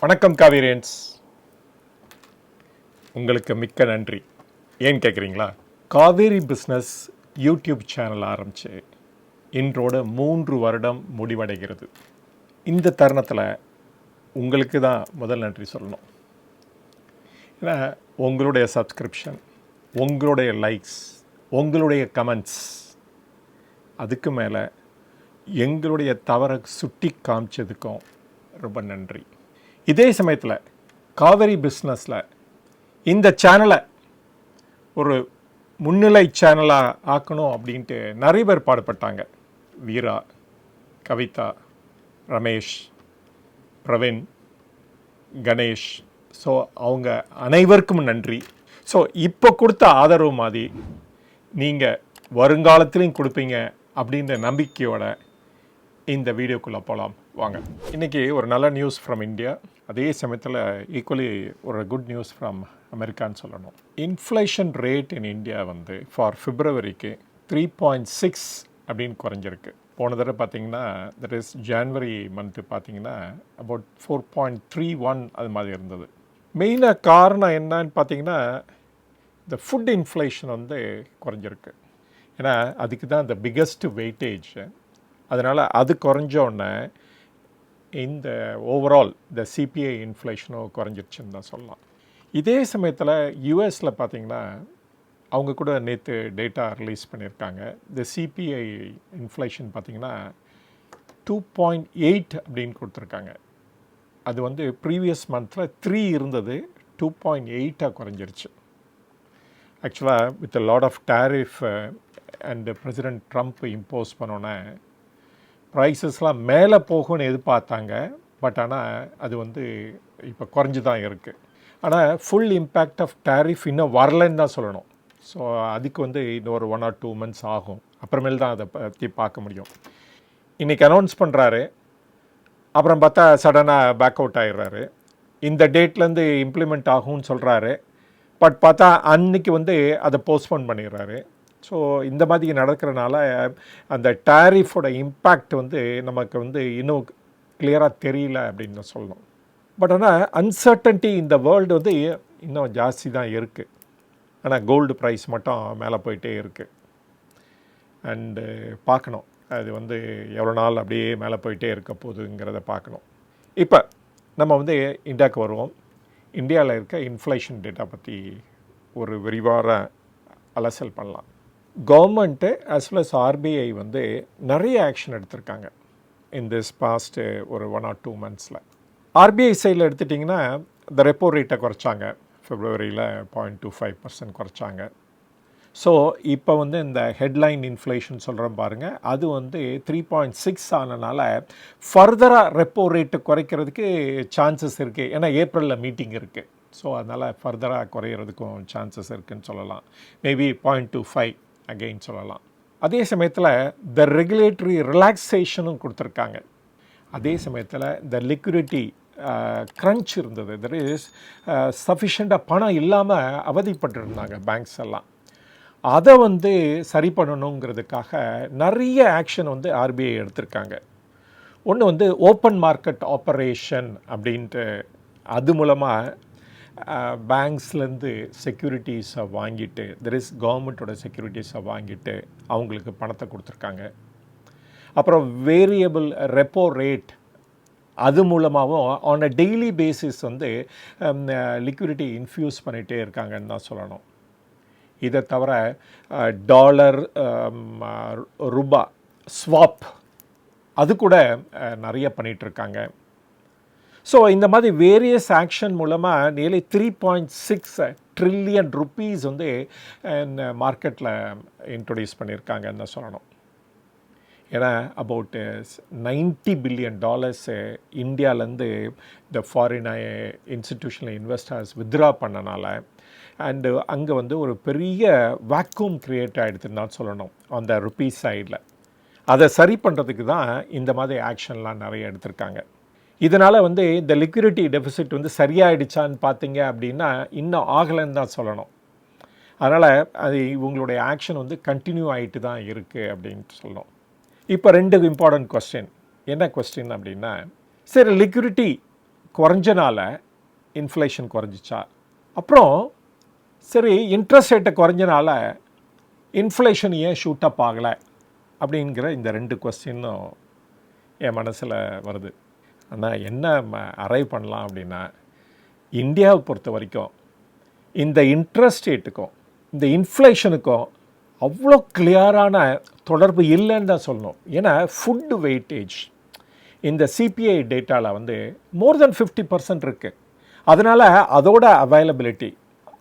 வணக்கம் காவேரியன்ஸ். உங்களுக்கு மிக்க நன்றி. ஏன் கேட்குறீங்களா காவேரி பிஸ்னஸ் யூடியூப் சேனல் ஆரம்பித்து இன்றோட மூன்று வருடம் முடிவடைகிறது. இந்த தருணத்தில் உங்களுக்கு தான் முதல் நன்றி சொல்லணும். ஏன்னா உங்களுடைய சப்ஸ்கிரிப்ஷன் உங்களுடைய லைக்ஸ் உங்களுடைய கமெண்ட்ஸ் அதுக்கு மேலே எங்களுடைய தவறை சுட்டி காமிச்சதுக்கும் ரொம்ப நன்றி. இதே சமயத்தில் காவேரி பிஸ்னஸில் இந்த சேனலை ஒரு முன்னிலை சேனலாக ஆக்கணும் அப்படின்ட்டு நிறைய பேர் பாடுபட்டாங்க. வீரா கவிதா ரமேஷ் பிரவீன் கணேஷ். ஸோ அவங்க அனைவருக்கும் நன்றி. ஸோ இப்போ கொடுத்த ஆதரவு மாதிரி நீங்கள் வருங்காலத்திலையும் கொடுப்பீங்க அப்படின்ற நம்பிக்கையோட இந்த வீடியோக்குள்ளே போகலாம் வாங்க. இன்றைக்கி ஒரு நல்ல நியூஸ் ஃப்ரம் இந்தியா அதே சமயத்தில் ஈக்குவலி ஒரு குட் நியூஸ் ஃப்ரம் அமெரிக்கான்னு சொல்லணும். இன்ஃப்ளேஷன் ரேட் இன் இந்தியா வந்து ஃபார் ஃபிப்ரவரிக்கு த்ரீ பாயிண்ட் சிக்ஸ் அப்படின்னு குறைஞ்சிருக்கு. போன தடவை பார்த்தீங்கன்னா தட் இஸ் ஜான்வரி மந்த்து பார்த்தீங்கன்னா about four point three one அது மாதிரி இருந்தது. மெயினாக காரணம் என்னன்னு பார்த்தீங்கன்னா இந்த ஃபுட் இன்ஃப்ளேஷன் வந்து குறைஞ்சிருக்கு. ஏன்னா அதுக்கு தான் இந்த பிக்கஸ்ட் வெயிட்டேஜ் அதனால் அது குறைஞ்சோடனே இந்த ஓவரால் இந்த சிபிஐ இன்ஃப்ளேஷனும் குறைஞ்சிருச்சுன்னு தான் சொல்லலாம். இதே சமயத்தில் யூஎஸில் பார்த்தீங்கன்னா அவங்க கூட நேற்று டேட்டா ரிலீஸ் பண்ணியிருக்காங்க. இந்த சிபிஐ இன்ஃப்ளேஷன் பார்த்தீங்கன்னா டூ பாயிண்ட் எயிட் அப்படின்னு கொடுத்துருக்காங்க. அது வந்து ப்ரீவியஸ் மந்தில் த்ரீ இருந்தது டூ பாயிண்ட் எயிட்டாக குறைஞ்சிருச்சு. ஆக்சுவலாக with lot of tariff and president Trump impose பண்ணோன்னே ப்ரைஸஸ்லாம் மேலே போகும்னு எதிர்பார்த்தாங்க. பட் ஆனால் அது வந்து இப்போ குறைஞ்சி தான் இருக்குது ஆனால் ஃபுல் இம்பேக்ட் ஆஃப் டேரிஃப் இன்னும் வரலன்னு தான் சொல்லணும். ஸோ அதுக்கு வந்து இன்னொரு ஒன் ஆர் டூ மந்த்ஸ் ஆகும். அப்புறமேல் தான் அதை பற்றி பார்க்க முடியும். இன்றைக்கி அனௌன்ஸ் பண்ணுறாரு அப்புறம் பார்த்தா சடனாக பேக் அவுட் ஆயிடுறாரு. இந்த டேட்லேருந்து இம்ப்ளிமெண்ட் ஆகும்னு சொல்கிறாரு பட் பார்த்தா அன்னைக்கு வந்து அதை போஸ்ட்போன் பண்ணிடுறாரு. ஸோ இந்த மாதிரி நடக்கிறனால அந்த டேரிஃபோட இம்பேக்ட் வந்து நமக்கு வந்து இன்னும் கிளியராக தெரியல அப்படின்னு சொல்லணும். பட் ஆனால் அன்சர்டன்ட்டி இந்த வேர்ல்டு வந்து இன்னும் ஜாஸ்தி தான் இருக்குது ஆனால் கோல்டு ப்ரைஸ் மட்டும் மேலே போயிட்டே இருக்குது அண்டு பார்க்கணும். அது வந்து எவ்வளோ நாள் அப்படியே மேலே போயிட்டே இருக்க போகுதுங்கிறத பார்க்கணும். இப்போ நம்ம வந்து இந்தியாவுக்கு வருவோம். இந்தியாவில் இருக்க இன்ஃப்ளேஷன் டேட்டா பற்றி ஒரு விரிவான அலசல் பண்ணலாம். Government as well as RBI வந்து நிறைய ஆக்ஷன் எடுத்திருக்காங்க. இன் திஸ் பாஸ்ட்டு ஒரு ஒன் ஆர் டூ மந்த்ஸில் ஆர்பிஐ சைடில் எடுத்துட்டிங்கன்னா இந்த ரெப்போ ரேட்டை குறைச்சாங்க. ஃபிப்ரவரியில் பாயிண்ட் டூ ஃபைவ் பர்சன்ட் குறைச்சாங்க. ஸோ இப்போ வந்து இந்த ஹெட்லைன் இன்ஃப்ளேஷன் சொல்கிறோம் பாருங்கள் அது வந்து த்ரீ பாயிண்ட் சிக்ஸ் ஆனனால ஃபர்தராக ரெப்போ ரேட்டு குறைக்கிறதுக்கு சான்சஸ் இருக்குது ஏன்னா ஏப்ரலில் மீட்டிங் இருக்குது ஸோ அதனால் ஃபர்தராக குறையிறதுக்கும் சான்சஸ் இருக்குதுன்னு சொல்லலாம். Maybe point two five again சொல்லலாம். அதே சமயத்தில் த ரெகுலேட்டரி ரிலாக்ஸேஷனும் கொடுத்துருக்காங்க. அதே சமயத்தில் த லிக்விடிட்டி க்ரன்ச் இருந்தது. தட் இஸ் சஃபிஷியண்ட்டாக பணம் இல்லாமல் அவதிப்பட்டிருந்தாங்க பேங்க்ஸ் எல்லாம். அதை வந்து சரி பண்ணணுங்கிறதுக்காக நிறைய ஆக்ஷன் வந்து ஆர்பிஐ எடுத்திருக்காங்க. ஒன்று வந்து ஓப்பன் மார்க்கெட் ஆப்பரேஷன் அப்படின்ட்டு அது மூலமாக பேங்க்ஸ்லேருந்து செக்யூரிட்டிஸை வாங்கிட்டு தெர் இஸ் கவர்மெண்ட்டோட செக்யூரிட்டிஸை வாங்கிட்டு அவங்களுக்கு பணத்தை கொடுத்துருக்காங்க. அப்புறம் வேரியபிள் ரெப்போ ரேட் அது மூலமாகவும் ஆன் அ டெய்லி பேசிஸ் வந்து லிக்விடிட்டி இன்ஃப்யூஸ் பண்ணிகிட்டே இருக்காங்கன்னு தான் சொல்லணும். இதை தவிர டாலர் ரூபா ஸ்வாப் அது கூட நிறைய பண்ணிகிட்ருக்காங்க ஸோ இந்த மாதிரி வேரியஸ் ஆக்ஷன் மூலமாக nearly three point six trillion rupees வந்து மார்க்கெட்டில் uh, இன்ட்ரொடியூஸ் பண்ணியிருக்காங்கன்னு தான் சொல்லணும். ஏன்னா அபவுட் நைன்ட்டி பில்லியன் டாலர்ஸு இந்தியாவிலேருந்து இந்த ஃபாரின் இன்ஸ்டிடியூஷனல் இன்வெஸ்டர்ஸ் வித்ட்ரா பண்ணனால அண்டு uh, அங்கே வந்து ஒரு பெரிய வேக்யூம் க்ரியேட் ஆகிடுதுன்னு தான் சொல்லணும் அந்த ருப்பீஸ் சைடில் அதை சரி பண்ணுறதுக்கு தான் இந்த மாதிரி ஆக்ஷன்லாம் நிறைய எடுத்திருக்காங்க. இதனால் வந்து இந்த லிக்விடிட்டி டெபிசிட் வந்து சரியாயிடுச்சான்னு பார்த்தீங்க அப்படின்னா இன்னும் ஆகலைன்னு தான் சொல்லணும். அதனால் அது இவங்களுடைய ஆக்ஷன் வந்து கண்டினியூ ஆகிட்டு தான் இருக்குது அப்படின்ட்டு சொல்லணும். இப்போ ரெண்டு இம்பார்ட்டன்ட் கொஸ்டின் என்ன கொஸ்டின் அப்படின்னா சரி லிக்விடிட்டி குறைஞ்சனால இன்ஃப்ளேஷன் குறைஞ்சிச்சா? அப்புறம் சரி இன்ட்ரெஸ்ட் ரேட்டை குறைஞ்சனால இன்ஃப்ளேஷன் ஏன் ஷூட் அப் ஆகலை? அப்படிங்கிற இந்த ரெண்டு கொஸ்டினும் என் மனசில் வருது. ஆனால் என்ன அரைவ் பண்ணலாம் அப்படின்னா இந்தியாவை பொறுத்த வரைக்கும் இந்த இன்ட்ரெஸ்ட் ரேட்டுக்கும் இந்த இன்ஃப்ளேஷனுக்கும் அவ்வளோ கிளியரான தொடர்பு இல்லைன்னு தான் சொல்லணும். ஏன்னா ஃபுட் வெயிட்டேஜ் இந்த சிபிஐ டேட்டாவில் வந்து மோர் தென் ஃபிஃப்டி பர்சன்ட் இருக்குது அதனால் அதோட அவைலபிலிட்டி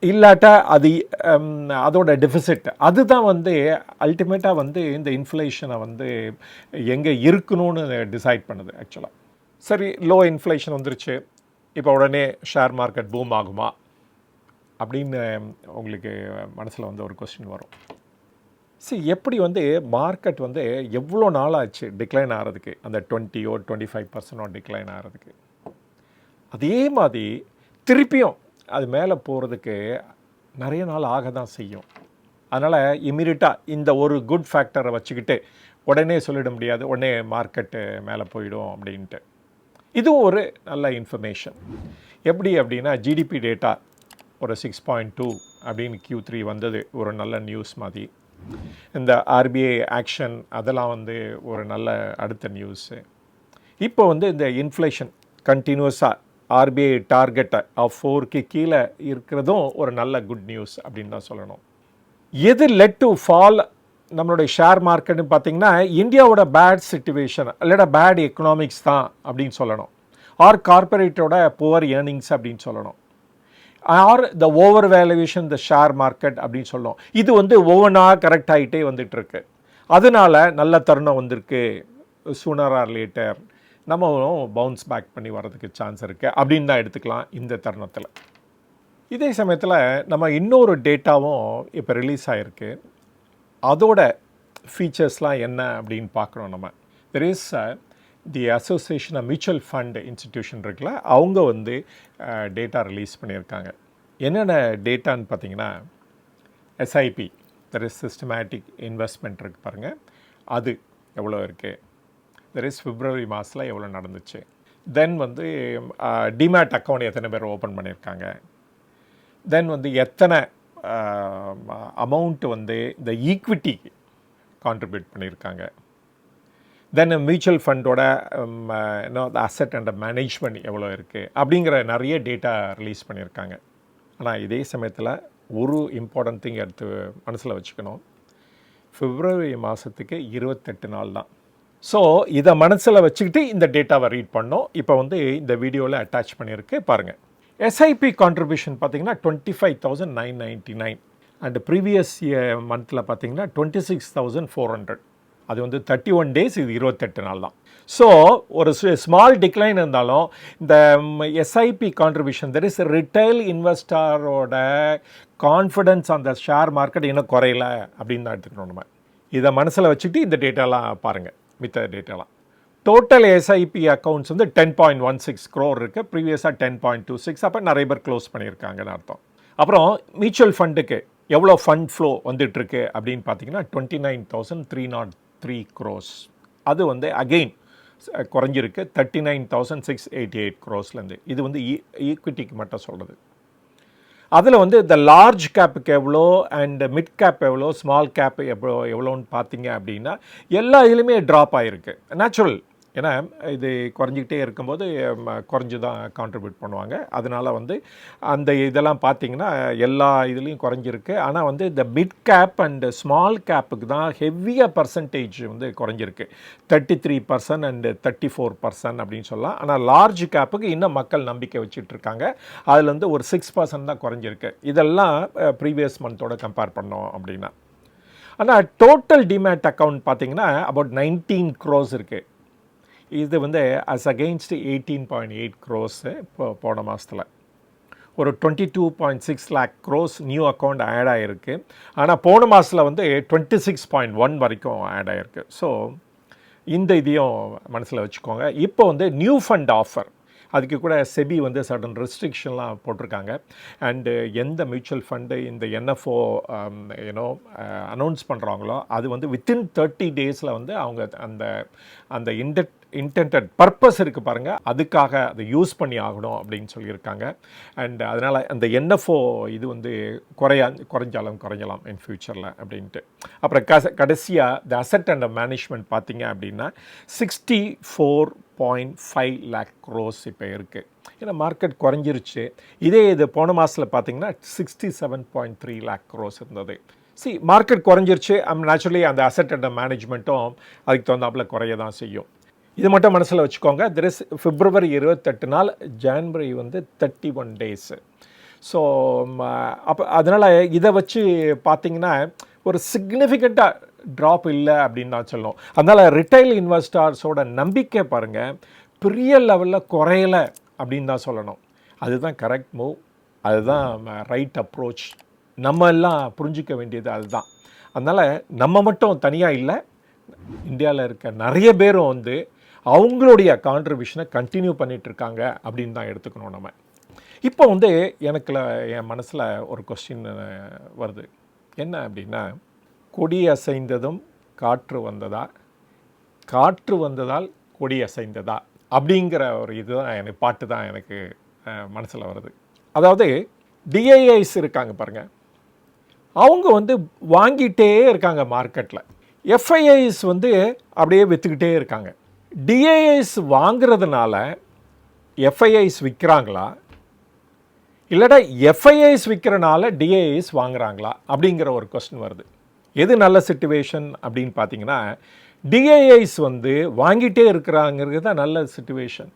இல்லாட்டா அது அதோட டெஃபிசிட் அதுதான் வந்து அல்டிமேட்டாக வந்து இந்த இன்ஃப்ளேஷனை வந்து எங்கே இருக்கணும்னு டிசைட் பண்ணுது ஆக்சுவலாக சரி லோ இன்ஃப்ளேஷன் வந்துருச்சு. இப்போ உடனே ஷேர் மார்க்கெட் பூம் ஆகுமா? அப்படின்னு உங்களுக்கு மனசில் வந்து ஒரு கொஸ்டின் வரும். சரி எப்படி வந்து மார்க்கெட் வந்து எவ்வளோ நாள் ஆச்சு டிக்ளைன் ஆகிறதுக்கு அந்த டுவெண்ட்டியோ டுவெண்ட்டி ஃபைவ் பர்சன்டோ டிக்ளைன் ஆகிறதுக்கு அதே மாதிரி திருப்பியும் அது மேலே போகிறதுக்கு நிறைய நாள் ஆக தான் செய்யும். அதனால் இமீடியட்டாக இந்த ஒரு குட் ஃபேக்டரை வச்சுக்கிட்டு உடனே சொல்லிட முடியாது. உடனே மார்க்கெட்டு மேலே போயிடும் அப்படின்ட்டு. இதுவும் ஒரு நல்ல இன்ஃபர்மேஷன் எப்படி அப்படின்னா ஜிடிபி டேட்டா ஒரு சிக்ஸ் பாயிண்ட் டூ அப்படின்னு கியூ த்ரீ வந்தது ஒரு நல்ல நியூஸ் மாதிரி. இந்த ஆர்பிஐ ஆக்ஷன் அதெல்லாம் வந்து ஒரு நல்ல அடுத்த நியூஸு இப்போ வந்து இந்த இன்ஃப்ளேஷன் கண்டினியூஸாக ஆர்பிஐ டார்கெட்டை ஆஃப் ஃபோருக்கு கீழே இருக்கிறதும் ஒரு நல்ல குட் நியூஸ் அப்படின்னு தான் சொல்லணும். எது லெட் டு ஃபால் நம்மளுடைய ஷேர் மார்க்கெட்னு பார்த்தீங்கன்னா இந்தியாவோட பேட் சுச்சுவேஷன் இல்லைடா பேட் எக்கனாமிக்ஸ் தான் அப்படின்னு சொல்லணும். ஆர் கார்பரேட்டோட புவர் ஏர்னிங்ஸ் அப்படின்னு சொல்லணும். Or the over valuation the share market அப்படின்னு சொல்லணும். இது வந்து ஒவ்வொன்றா கரெக்ட் ஆகிட்டே வந்துட்டுருக்கு அதனால் அதனால நல்ல தருணம் வந்திருக்கு. சூனர் ஆர் லேட்டர் நம்ம பவுன்ஸ் பேக் பண்ணி வர்றதுக்கு சான்ஸ் இருக்குது அப்படின்னு தான் எடுத்துக்கலாம் இந்த தருணத்தில். இதே சமயத்தில் நம்ம இன்னொரு டேட்டாவும் இப்போ ரிலீஸ் ஆகிருக்கு அதோட ஃபீச்சர்ஸ்லாம் என்ன அப்படின்னு பார்க்குறோம் நம்ம. There is the association of mutual fund institution இருக்குல்ல அவங்க வந்து uh, டேட்டா ரிலீஸ் பண்ணியிருக்காங்க. என்னென்ன டேட்டான்னு பார்த்தீங்கன்னா SIP there is systematic investment இருக்கு பாருங்கள் அது எவ்வளோ இருக்குது தெர் இஸ் பிப்ரவரி மாதத்தில் எவ்வளோ நடந்துச்சு? தென் வந்து uh, டிமேட் அக்கௌண்ட் எத்தனை பேர் ஓப்பன் பண்ணியிருக்காங்க? தென் வந்து எத்தனை அமௌண்ட்டு வந்து இந்த ஈக்விட்டி கான்ட்ரிபியூட் பண்ணியிருக்காங்க. தென் மியூச்சுவல் ஃபண்டோட இன்னும் அசட் அண்ட் மேனேஜ்மெண்ட் எவ்வளோ இருக்குது அப்படிங்கிற நிறைய டேட்டா ரிலீஸ் பண்ணியிருக்காங்க. ஆனால் இதே சமயத்தில் ஒரு இம்பார்ட்டன்ட் திங் எடுத்து மனசில் வச்சுக்கணும். ஃபிப்ரவரி மாதத்துக்கு இருபத்தெட்டு நாள் தான். ஸோ இதை மனசில் வச்சுக்கிட்டு இந்த டேட்டாவை ரீட் பண்ணோம். இப்போ வந்து இந்த வீடியோவில் அட்டாச் பண்ணியிருக்கு. பாருங்கள் எஸ்ஐபி கான்ட்ரிபியூஷன் பார்த்தீங்கன்னா twenty five thousand nine ninety nine and previous மந்தில் பார்த்தீங்கன்னா twenty six thousand four hundred அது வந்து தேர்ட்டி ஒன் டேஸ் இது இருபத்தெட்டு நாள் தான். ஸோ ஒரு ஸ்மால் டிக்ளைன் இருந்தாலும் இந்த SIP contribution there is retail இன்வெஸ்டரோட confidence அந்த ஷேர் மார்க்கெட் இன்னும் குறையல அப்படின்னு தான் எடுத்துக்கணும் நம்ம. இதை மனசில் வச்சுக்கிட்டு இந்த டேட்டாலாம் பாருங்கள் மித்த டேட்டாலாம் டோட்டல் எஸ்ஐபி அக்கௌண்ட்ஸ் வந்து ten point one six crore இருக்குது ப்ரீவியஸாக டென் பாயிண்ட் டூ சிக்ஸ் அப்போ நிறைய பேர் க்ளோஸ் பண்ணியிருக்காங்கன்னு அர்த்தம். அப்புறம் மியூச்சுவல் ஃபண்டுக்கு எவ்வளோ ஃபண்ட் ஃப்ளோ வந்துட்டுருக்கு அப்படின்னு பார்த்தீங்கன்னா twenty nine thousand three nought three crores அது வந்து அகெயின் குறைஞ்சிருக்கு. Thirty nine thousand six eighty eight க்ரோஸ்லேருந்து இது வந்து e- ஈக்விட்டிக்கு மட்டும் சொல்கிறது அதில் வந்து இந்த லார்ஜ் கேப்புக்கு எவ்வளோ அண்ட் மிட் கேப் எவ்வளோ ஸ்மால் கேப் எவ்வளோ எவ்வளோன்னு பார்த்தீங்க அப்படின்னா எல்லா இதுலேயுமே ட்ராப் ஆகிருக்கு நேச்சுரல் ஏன்னா இது குறைஞ்சிக்கிட்டே இருக்கும்போது ம, குறைஞ்சு தான் கான்ட்ரிபியூட் பண்ணுவாங்க. அதனால் வந்து அந்த இதெல்லாம் பார்த்தீங்கன்னா எல்லா இதுலேயும் குறைஞ்சிருக்கு. ஆனால் வந்து இந்த மிட் கேப் அண்டு ஸ்மால் கேப்புக்கு தான் ஹெவியாக பர்சன்டேஜ் வந்து குறைஞ்சிருக்கு. Thirty three percent and thirty four percent அப்படின்னு சொல்லலாம். ஆனால் லார்ஜ் கேப்புக்கு இன்னும் மக்கள் நம்பிக்கை வச்சுட்ருக்காங்க அதில் வந்து ஒரு சிக்ஸ் பர்சன்ட் தான் குறைஞ்சிருக்கு. இதெல்லாம் ப்ரீவியஸ் மந்தோட கம்பேர் பண்ணோம் அப்படின்னா. ஆனால் டோட்டல் டிமேட் அக்கௌண்ட் பார்த்தீங்கன்னா அபவுட் நைன்டீன் க்ரோஸ் இருக்குது இது வந்து as against eighteen point eight crores இப்போ போன மாதத்தில் ஒரு twenty two point six lakh crores new account add ஆகிருக்கு ஆனால் போன மாதத்தில் வந்து டுவெண்ட்டி சிக்ஸ் பாயிண்ட் ஒன் வரைக்கும் ஆட் ஆகிருக்கு ஸோ இந்த இதையும் மனசில் வச்சுக்கோங்க. இப்போ வந்து நியூ ஃபண்ட் ஆஃபர் அதுக்கு கூட செபி வந்து சடன் ரெஸ்ட்ரிக்ஷன்லாம் போட்டிருக்காங்க. அண்டு எந்த மியூச்சுவல் ஃபண்டு இந்த என்எஃப்ஓ யூனோ அனௌன்ஸ் பண்ணுறாங்களோ அது வந்து வித்தின் தேர்ட்டி டேஸில் வந்து அவங்க அந்த அந்த இன்டெட் இன்டென்டட் பர்பஸ் இருக்குது பாருங்கள் அதுக்காக அதை யூஸ் பண்ணி ஆகணும் அப்படின்னு சொல்லியிருக்காங்க. அண்ட் அதனால் அந்த என்எஃப்ஓ இது வந்து குறையா குறைஞ்சாலும் குறைஞ்சலாம் இன் ஃபியூச்சரில் அப்படின்ட்டு. அப்புறம் கச கடைசியாக த அசட் அண்ட் மேனேஜ்மெண்ட் பார்த்தீங்க அப்படின்னா sixty four point five lakh crores இப்போ இருக்குது ஏன்னா மார்க்கெட் குறைஞ்சிருச்சு. இதே இது போன மாதத்தில் பார்த்தீங்கன்னா sixty seven point three lakh crores இருந்தது. சி மார்க்கெட் குறைஞ்சிருச்சு. நேச்சுரலி அந்த அசட் அண்ட் மேனேஜ்மெண்ட்டும் அதுக்கு தகுந்தாப்புல குறைய தான் செய்யும். இது மட்டும் மனசில் வச்சுக்கோங்க. தெர் இஸ் பிப்ரவரி இருபத்தெட்டு நாள் ஜான்வரி வந்து தேர்ட்டி ஒன் டேஸு ஸோ அப்போ அதனால் இதை வச்சு பார்த்தீங்கன்னா ஒரு சிக்னிஃபிகண்ட்டாக ட்ராப் இல்லை அப்படின்னு தான் சொல்லணும் அதனால் ரிட்டைல் இன்வெஸ்டர்ஸோட நம்பிக்கை பாருங்கள் பெரிய லெவலில் குறையலை அப்படின்னு தான் சொல்லணும். அதுதான் கரெக்ட் மூவ் அதுதான் ரைட் அப்ரோச் நம்ம எல்லாம் புரிஞ்சிக்க வேண்டியது அதுதான். அதனால் நம்ம மட்டும் தனியாக இல்லை இந்தியாவில் இருக்க நிறைய பேரும் வந்து அவங்களுடைய கான்ட்ரிபியூஷனை கண்டினியூ பண்ணிகிட்ருக்காங்க இருக்காங்க அப்படின்னு தான் எடுத்துக்கணும் நம்ம. இப்போ வந்து எனக்குல என் மனசில் ஒரு கொஸ்டின் வருது. என்ன அப்படின்னா கொடி அசைந்ததும் காற்று வந்ததா? காற்று வந்ததால் கொடி அசைந்ததா? அப்படிங்கிற ஒரு இதுதான் எனக்கு பாட்டு தான் எனக்கு மனசில் வருது. அதாவது டிஐஐஸ் இருக்காங்க பாருங்கள் அவங்க வந்து வாங்கிட்டே இருக்காங்க மார்க்கெட்டில் எஃப்ஐஐஸ் வந்து அப்படியே விற்றுக்கிட்டே இருக்காங்க. டிஏஐஸ் வாங்குறதுனால எஃப்ஐஐஸ் விற்கிறாங்களா இல்லைடா எஃப்ஐஐஸ் விற்கிறனால டிஏஐஸ் வாங்குறாங்களா? அப்படிங்கிற ஒரு கொஸ்டின் வருது. எது நல்ல சுச்சுவேஷன் அப்படின்னு பார்த்தீங்கன்னா டிஏஐஸ் வந்து வாங்கிட்டே இருக்கிறாங்கிறது தான் நல்ல சுச்சுவேஷன்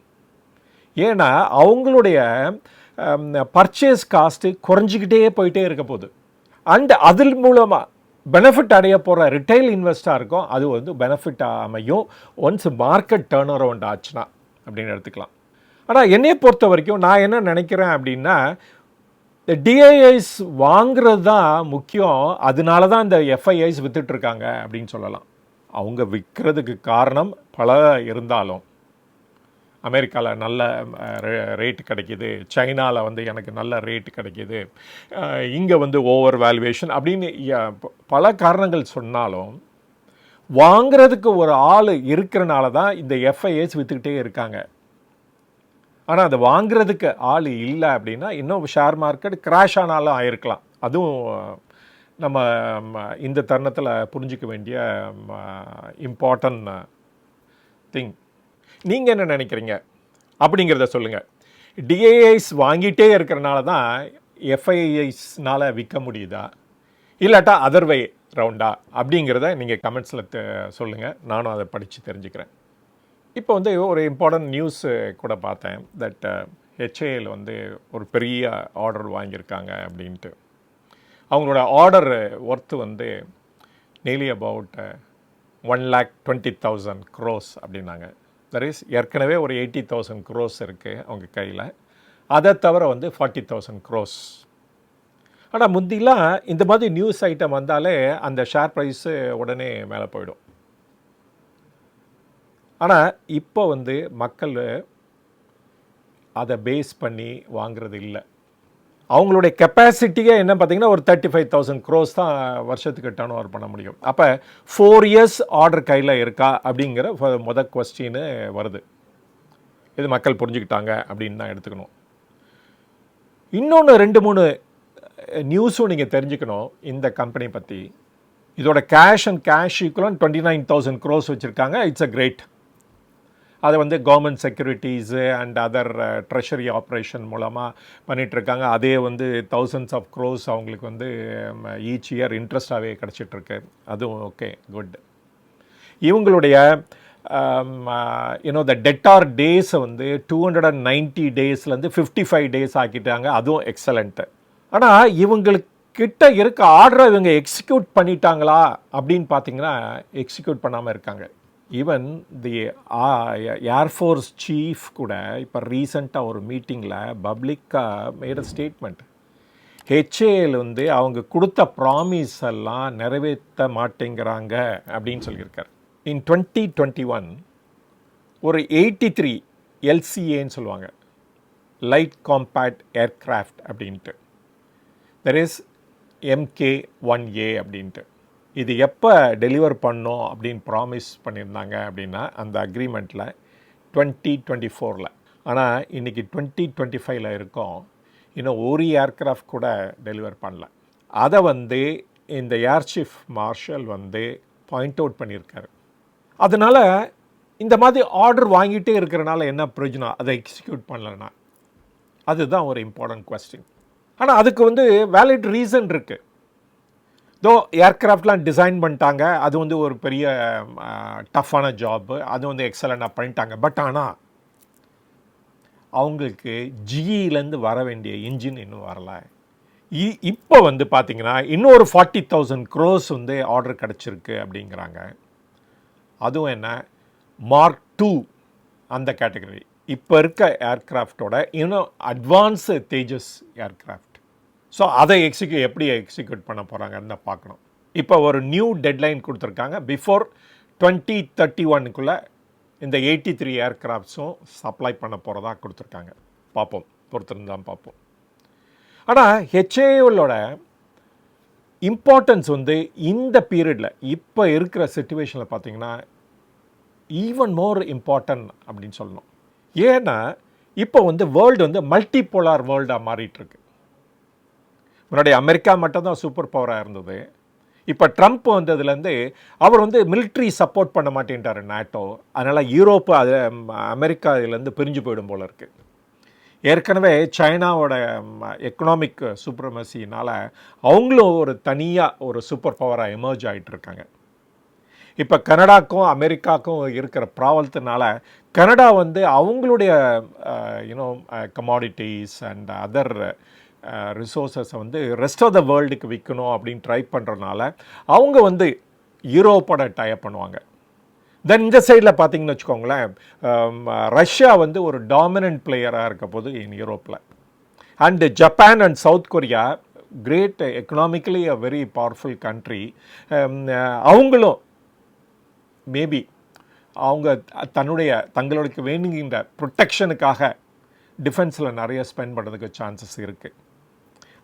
ஏன்னா அவங்களுடைய பர்ச்சேஸ் காஸ்ட்டு குறைஞ்சிக்கிட்டே போயிட்டே இருக்க போகுது. அண்ட் அதில் மூலமாக பெனிஃபிட் அடைய போகிற ரிட்டைல் இன்வெஸ்டாக இருக்கும். அது வந்து பெனிஃபிட் அமையும். ஒன்ஸ் மார்க்கெட் டேர்ன் அரவுண்ட் ஆச்சுன்னா அப்படின்னு எடுத்துக்கலாம். ஆனால் என்னையை பொறுத்த வரைக்கும் நான் என்ன நினைக்கிறேன் அப்படின்னா இந்த டிஐஐஸ் வாங்குறது தான் முக்கியம். அதனால தான் இந்த எஃப்ஐஐஸ் விற்றுட்ருக்காங்க அப்படின்னு சொல்லலாம். அவங்க விற்கிறதுக்கு காரணம் பல இருந்தாலும். அமெரிக்காவில் நல்ல ரேட் கிடைக்கிது. சைனாவில் வந்து எனக்கு நல்ல ரேட் கிடைக்கிது. இங்கே வந்து ஓவர் வேல்யூவேஷன் அப்படின்னு பல காரணங்கள் சொன்னாலும் வாங்கிறதுக்கு ஒரு ஆள் இருக்கிறனால தான் இந்த எஃப்ஐஎஸ் விற்றுக்கிட்டே இருக்காங்க. ஆனால் அதை வாங்கிறதுக்கு ஆள் இல்லை அப்படின்னா இன்னும் ஷேர் மார்க்கெட் கிராஷ் ஆனாலும் ஆயிருக்கலாம். அதுவும் நம்ம இந்த தருணத்தில் புரிஞ்சிக்க வேண்டிய இம்பார்ட்டன்ட் திங் நீங்கள் என்ன நினைக்கிறீங்க? அப்படிங்கிறத சொல்லுங்கள் டிஏஐஸ் வாங்கிட்டே இருக்கிறனால தான் எஃப்ஐஐஸ்னால் விற்க முடியுதா? இல்லாட்டா அதர்வை ரவுண்டா அப்படிங்கிறத நீங்கள் கமெண்ட்ஸில் சொல்லுங்கள் நானும் அதை படித்து தெரிஞ்சுக்கிறேன். இப்போ வந்து ஒரு இம்பார்ட்டன்ட் நியூஸ் கூட பார்த்தேன். தட் ஹெச்ஏஎல் uh, வந்து ஒரு பெரிய ஆர்டர் வாங்கியிருக்காங்க அப்படின்ட்டு. அவங்களோட ஆர்டர் ஒர்த்து வந்து nearly about one lakh twenty thousand crores அப்படின்னாங்க. தர் இஸ் ஏற்கனவே ஒரு எயிட்டி தௌசண்ட் க்ரோஸ் இருக்குது அவங்க கையில். அதை தவிர வந்து ஃபார்ட்டி தௌசண்ட் க்ரோஸ் ஆனால் முந்திலாம் இந்த மாதிரி நியூஸ் ஐட்டம் வந்தாலே அந்த ஷேர் ப்ரைஸு உடனே மேலே போயிடும். ஆனால் இப்போ வந்து மக்கள் அதை பேஸ் பண்ணி வாங்குறது இல்லை. அவங்களுடைய கெப்பாசிட்டியே என்ன பார்த்தீங்கன்னா ஒரு தேர்ட்டி ஃபைவ் தௌசண்ட் க்ரோஸ் தான் வருஷத்துக்கு டர்ன் ஓவர் பண்ண முடியும். அப்போ ஃபோர் இயர்ஸ் ஆர்டர் கையில் இருக்கா அப்படிங்கிற மொத கொஸ்டின்னு வருது. இது மக்கள் புரிஞ்சுக்கிட்டாங்க அப்படின்னு தான் எடுத்துக்கணும். இன்னொன்று ரெண்டு மூணு நியூஸும் நீங்கள் தெரிஞ்சுக்கணும் இந்த கம்பெனி பற்றி இதோட cash and cash equivalent twenty nine thousand crores வச்சுருக்காங்க. இட்ஸ் அ கிரேட் அதை வந்து government securities and other treasury operation மூலமாக பண்ணிகிட்ருக்காங்க அதே வந்து தௌசண்ட்ஸ் ஆஃப் க்ரோஸ் அவங்களுக்கு வந்து um, ஈச் இயர் இன்ட்ரெஸ்டாகவே கிடச்சிட்ருக்கு. அதுவும் ஓகே குட் இவங்களுடைய யூனோ த டெட்டார் டேஸை வந்து டூ ஹண்ட்ரட் அண்ட் நைன்ட்டி டேஸ்லேருந்து ஃபிஃப்டி ஃபைவ் டேஸ் ஆக்கிட்டாங்க. அதுவும் எக்ஸலண்ட்டு ஆனால் இவங்களுக்கு கிட்ட இருக்க ஆர்டரை இவங்க எக்ஸிக்யூட் பண்ணிட்டாங்களா அப்படின்னு பார்த்தீங்கன்னா எக்ஸிக்யூட் பண்ணாமல் இருக்காங்க. ஈவன் தி ஏர்ஃபோர்ஸ் சீஃப் கூட இப்போ ரீசண்டாக ஒரு மீட்டிங்கில் பப்ளிக்காக மேட் அ ஸ்டேட்மெண்ட் ஹெச்ஏஎல் வந்து அவங்க கொடுத்த ப்ராமிஸ் எல்லாம் நிறைவேற்ற மாட்டேங்கிறாங்க அப்படின்னு சொல்லியிருக்கார். இன் டுவெண்ட்டி டுவெண்ட்டி ஒன் ஒரு எயிட்டி த்ரீ எல்சிஏன்னு சொல்லுவாங்க. லைட் காம்பேக்ட் ஏர்க்ராஃப்ட் அப்படின்ட்டு. There is MK one A அப்படின்ட்டு. இது எப்போ டெலிவர் பண்ணோம் அப்படின்னு ப்ராமிஸ் பண்ணியிருந்தாங்க அப்படின்னா அந்த அக்ரிமெண்ட்டில் டுவெண்ட்டி டுவெண்ட்டி ஃபோரில் ஆனால் இன்றைக்கி டுவெண்ட்டி டுவெண்ட்டி ஃபைவ்ல இருக்கோம். இன்னும் ஒரு ஏர்க்ராஃப்ட் கூட டெலிவர் பண்ணல. அதை வந்து இந்த ஏர் சீஃப் மார்ஷல் வந்து பாயிண்ட் அவுட் பண்ணியிருக்காரு. அதனால் இந்த மாதிரி ஆர்டர் வாங்கிட்டே இருக்கிறனால என்ன பிரயோஜனம்? அதை எக்ஸிக்யூட் பண்ணலன்னா. அதுதான் ஒரு இம்பார்ட்டன்ட் கொஸ்டின் ஆனால் அதுக்கு வந்து வேலிட் ரீசன் இருக்குது தோ ஏர்க்ராஃப்ட்லாம் டிசைன் பண்ணிட்டாங்க அது வந்து ஒரு பெரிய டஃப்பான ஜாப்பு அது வந்து எக்ஸலண்ட்டாக பண்ணிட்டாங்க. பட் ஆனால் அவங்களுக்கு ஜிஇலேருந்து வர வேண்டிய இன்ஜின் இன்னும் வரல. இ இப்போ வந்து பார்த்திங்கன்னா இன்னொரு ஃபார்ட்டி தௌசண்ட் க்ரோஸ் வந்து ஆர்டர் கிடச்சிருக்கு அப்படிங்கிறாங்க. அதுவும் என்ன? மார்க் டூ அந்த கேட்டகரி இப்போ இருக்க ஏர்க்ராஃப்டோட இன்னும் அட்வான்ஸு தேஜஸ் ஏர்க்ராஃப்ட் ஸோ அதை எக்ஸிக்யூ எப்படி எக்ஸிக்யூட் பண்ண போகிறாங்கன்னு தான் பார்க்கணும். இப்போ ஒரு நியூ டெட்லைன் கொடுத்துருக்காங்க. பிஃபோர் டுவெண்ட்டி தேர்ட்டி ஒன்னுக்குள்ளே இந்த எயிட்டி த்ரீ ஏர்க்ராஃப்ட்ஸும் சப்ளை பண்ண போகிறதா கொடுத்துருக்காங்க. பார்ப்போம். பொறுத்திருந்து தான் பார்ப்போம். ஆனால் ஹெச்ஏஓலோட இம்பார்ட்டன்ஸ் வந்து இந்த பீரியடில் இப்போ இருக்கிற சுச்சுவேஷனில் பார்த்தீங்கன்னா ஈவன் மோர் இம்பார்ட்டன்ட் அப்படின்னு சொல்லணும். ஏன்னா இப்போ வந்து வேர்ல்டு வந்து மல்டி போலார் வேர்ல்டாக மாறிட்டுருக்கு முன்னாடி அமெரிக்கா மட்டும்தான் சூப்பர் பவராக இருந்தது. இப்போ ட்ரம்ப் வந்ததுலேருந்து அவர் வந்து மிலிட்ரி சப்போர்ட் பண்ண மாட்டேன்ட்டார் நாட்டோ அதனால் யூரோப்பு அது அமெரிக்கா இதுலேருந்து பிரிஞ்சு போயிடும் போல இருக்குது ஏற்கனவே சைனாவோட எக்கனாமிக் சூப்ரமசினால் அவங்களும் ஒரு தனியாக ஒரு சூப்பர் பவராக எமர்ஜ் ஆகிட்டு இருக்காங்க. இப்போ கனடாக்கும் அமெரிக்காவுக்கும் இருக்கிற ப்ராவலத்தினால கனடா வந்து அவங்களுடைய you know commodities and other ரிசோர்ஸஸை வந்து ரெஸ்ட் ஆஃப் த வேர்ல்டுக்கு விற்கணும் அப்படின்னு ட்ரை பண்ணுறதுனால அவங்க வந்து யூரோப்போட டயப் பண்ணுவாங்க. தென் இந்த சைடில் பார்த்தீங்கன்னு வச்சுக்கோங்களேன் ரஷ்யா வந்து ஒரு டாமினன்ட் பிளேயராக இருக்க போது இன் யூரோப்பில் and Japan and South Korea great economically a very powerful country அவங்களும் மேபி அவங்க தன்னுடைய தங்களுக்கு வேணுங்கின்ற ப்ரொட்டெக்ஷனுக்காக டிஃபென்ஸில் நிறைய ஸ்பெண்ட் பண்ணுறதுக்கு சான்சஸ் இருக்குது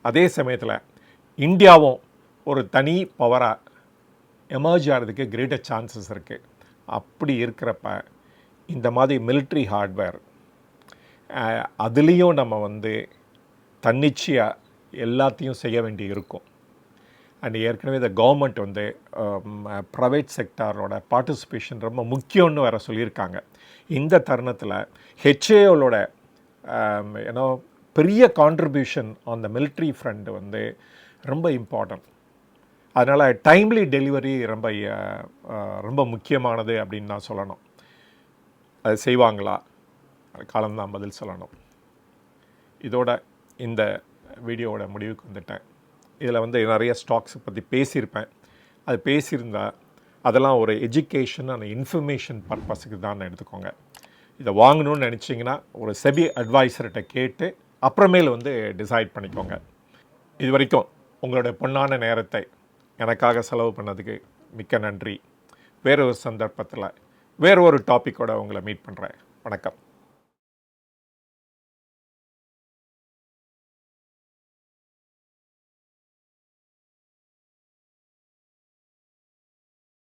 அதே சமயத்தில் இந்தியாவும் ஒரு தனி பவராக எமர்ஜ் ஆகிறதுக்கு கிரேட்டர் சான்சஸ் இருக்குது அப்படி இருக்கிறப்ப இந்த மாதிரி மிலிட்ரி ஹார்ட்வேர் அதுலேயும் நம்ம வந்து தன்னிச்சையாக எல்லாத்தையும் செய்ய வேண்டி இருக்கும். அண்ட் ஏற்கனவே இந்த கவர்மெண்ட் வந்து ப்ரைவேட் செக்டாரோட பார்ட்டிசிபேஷன் ரொம்ப முக்கியம்னு வேறு சொல்லியிருக்காங்க. இந்த தருணத்தில் ஹெச்ஏஓலோட ஏன்னோ பெரிய contribution on the military front வந்து ரொம்ப இம்பார்ட்டன்ட் அதனால் டைம்லி டெலிவரி ரொம்ப ரொம்ப முக்கியமானது அப்படின்னு நான் சொல்லணும். அது செய்வாங்களா? காலம்தான் பதில் சொல்லணும். இதோட இந்த வீடியோவோட முடிவுக்கு வந்துட்டேன். இதில் வந்து நிறைய ஸ்டாக்ஸை பற்றி பேசியிருப்பேன். அது பேசியிருந்தால் அதெல்லாம் ஒரு எஜுகேஷன் அந்த இன்ஃபர்மேஷன் பர்பஸுக்கு தான் எடுத்துக்கோங்க. இதை வாங்கணும்னு நினச்சிங்கன்னா ஒரு செபி அட்வைசர்கிட்ட கேட்டு அப்புறமேல் வந்து டிசைட் பண்ணிக்கோங்க. இது வரைக்கும் உங்களுடைய பொன்னான நேரத்தை எனக்காக செலவு பண்ணதுக்கு மிக்க நன்றி. வேறு ஒரு சந்தர்ப்பத்தில் வேறு ஒரு டாப்பிக்கோடு உங்களை மீட் பண்ணுறேன் வணக்கம்.